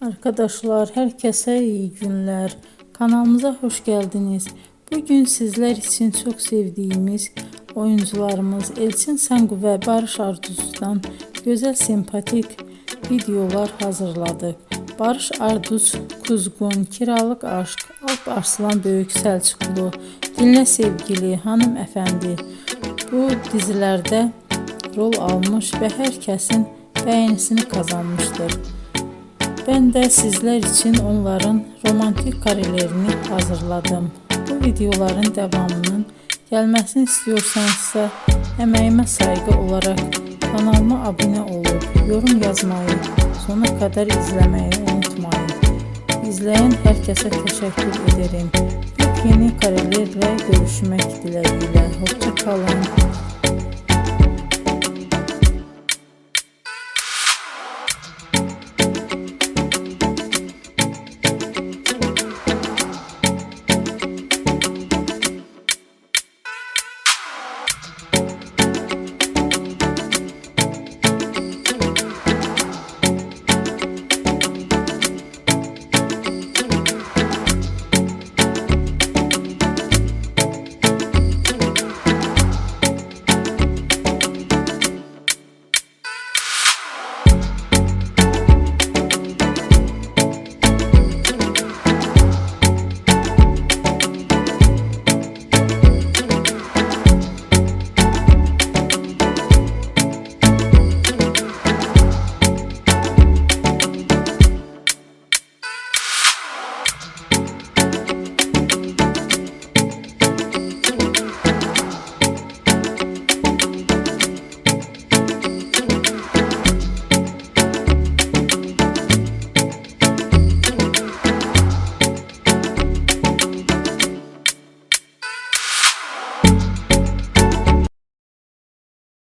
Arkadaşlar herkese iyi günler. Kanalımıza hoş geldiniz. Bugün sizler için çok sevdiğimiz oyuncularımız Elçin Sangu ve Barış Arduz'dan güzel sempatik videolar hazırladık. Barış Arduz, Kuzgun, Kiralık Aşk, Alp Arslan Böyük Selçuklu, Dinle Sevgili, Hanımefendi bu dizilerde rol almış ve herkesin beğenisini kazanmıştır. Ben de sizler için onların romantik karelerini hazırladım. Bu videoların devamının gelmesini istiyorsanızsa emeğime saygı olarak kanalıma abone olup yorum yazmayı sona kadar izlemeyi unutmayın. İzleyen herkese teşekkür ederim. Yepyeni karelerle görüşmek dileğiyle. Hoşça kalın.